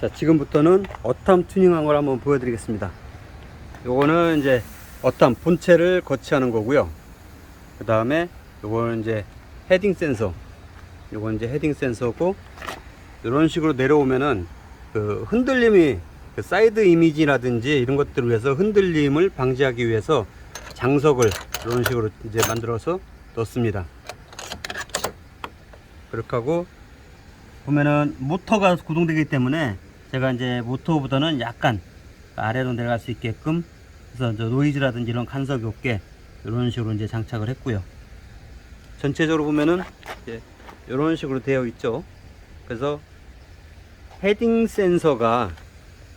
자, 지금부터는 어탐 튜닝한 걸 한번 보여드리겠습니다. 요거는 이제 어탐 본체를 거치하는 거고요. 그 다음에 요거는 이제 헤딩 센서. 요건 이제 헤딩 센서고, 이런 식으로 내려오면은 그 흔들림이 그 사이드 이미지라든지 이런 것들을 위해서 흔들림을 방지하기 위해서 장석을 이런 식으로 이제 만들어서 넣습니다. 그렇게 하고 보면은 모터가 구동되기 때문에 제가 이제 모터보다는 약간 아래로 내려갈 수 있게끔 그래서 이제 노이즈라든지 이런 간섭이 없게 이런 식으로 이제 장착을 했고요. 전체적으로 보면은 이런 식으로 되어 있죠. 그래서 헤딩 센서가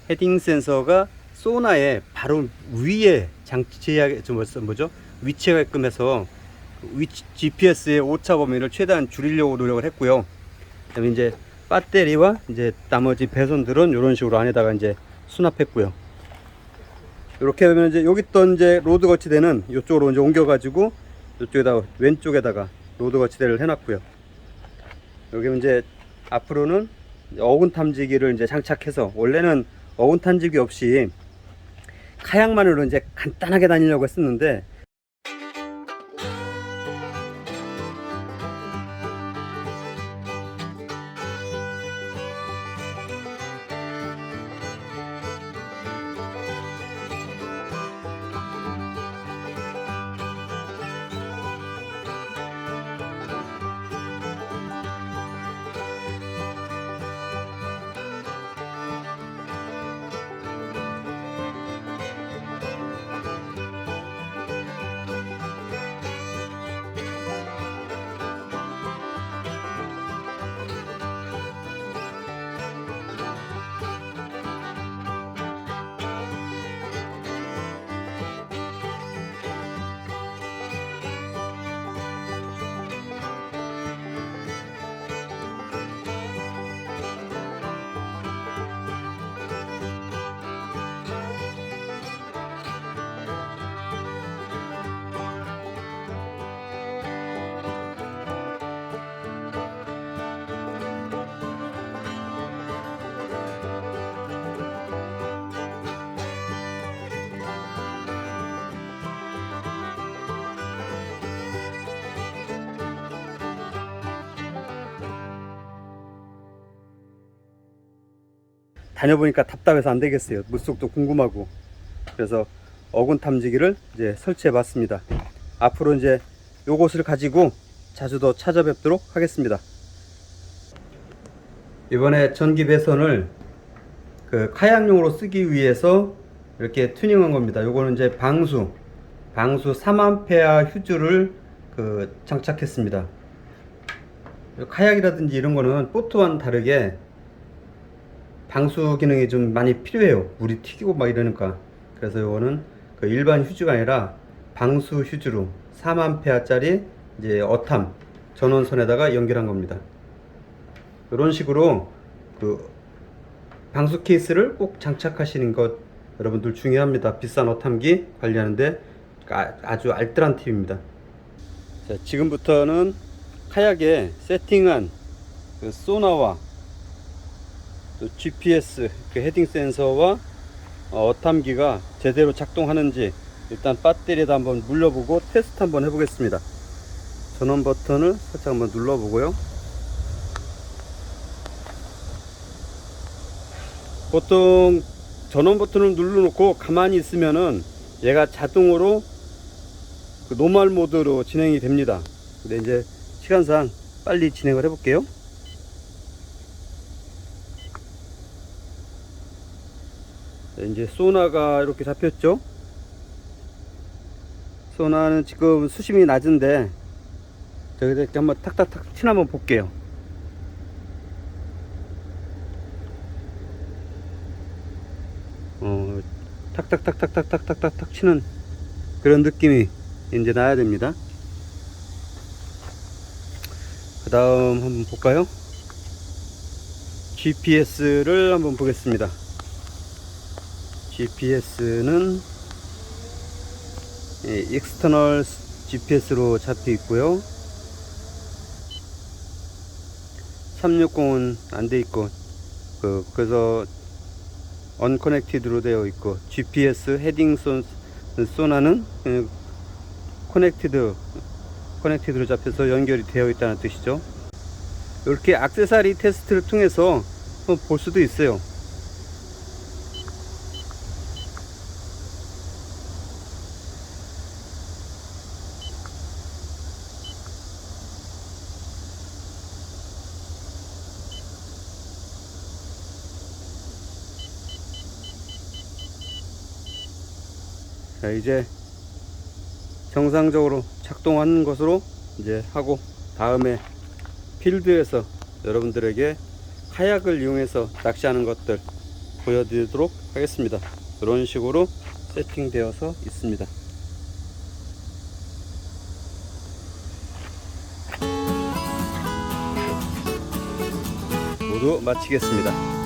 헤딩 센서가 소나의 바로 위에 장치하게 좀 뭐죠? 위치하게끔 해서 위치, GPS의 오차 범위를 최대한 줄이려고 노력을 했고요. 그다음에 이제 배터리와 이제 나머지 배선들은 이런 식으로 안에다가 이제 수납했고요. 이렇게 하면 이제 여기 있던 이제 로드 거치대는 이쪽으로 이제 옮겨가지고 이쪽에다가 왼쪽에다가 로드 거치대를 해놨고요. 여기 이제 앞으로는 어군 탐지기를 이제 장착해서 원래는 어군 탐지기 없이 카약만으로 이제 간단하게 다니려고 했었는데 다녀보니까 답답해서 안 되겠어요. 물속도 궁금하고. 그래서 어군 탐지기를 이제 설치해 봤습니다. 앞으로 이제 요것을 가지고 자주 더 찾아뵙도록 하겠습니다. 이번에 전기 배선을 그 카약용으로 쓰기 위해서 이렇게 튜닝한 겁니다. 요거는 이제 방수, 방수 3A 휴즈를 그 장착했습니다. 카약이라든지 이런 거는 보트와는 다르게 방수 기능이 좀 많이 필요해요. 물이 튀기고 막 이러니까. 그래서 요거는 그 일반 휴즈가 아니라 방수 휴즈로 4만페아짜리 이제 어탐 전원선에다가 연결한 겁니다. 이런 식으로 그 방수 케이스를 꼭 장착하시는 것 여러분들 중요합니다. 비싼 어탐기 관리하는데 아- 아주 알뜰한 팁입니다. 자, 지금부터는 카약에 세팅한 그 소나와 또 GPS 그 헤딩 센서와 어, 어탐기가 제대로 작동하는지 일단 배터리에다 한번 물려보고 테스트 한번 해보겠습니다. 전원 버튼을 살짝 한번 눌러보고요. 보통 전원 버튼을 눌러놓고 가만히 있으면은 얘가 자동으로 그 노멀 모드로 진행이 됩니다. 근데 이제 시간상 빨리 진행을 해볼게요. 이제 소나가 이렇게 잡혔죠. 소나는 지금 수심이 낮은데 저기다 이렇게 한번 탁탁탁 친 한번 볼게요. 어, 탁탁탁탁탁탁탁탁 치는 그런 느낌이 이제 나야 됩니다. 그 다음 한번 볼까요? GPS를 한번 보겠습니다. GPS는 익스터널 GPS로 잡혀 있고요. 360은 안 돼 있고 그 그래서 언커넥티드로 되어 있고 GPS 헤딩 소, 소나는 어, 커넥티드 커넥티드로 잡혀서 연결이 되어 있다는 뜻이죠. 이렇게 악세사리 테스트를 통해서 어, 볼 수도 있어요. 자, 이제 정상적으로 작동하는 것으로 이제 하고 다음에 필드에서 여러분들에게 카약을 이용해서 낚시하는 것들 보여드리도록 하겠습니다. 이런 식으로 세팅되어서 있습니다. 모두 마치겠습니다.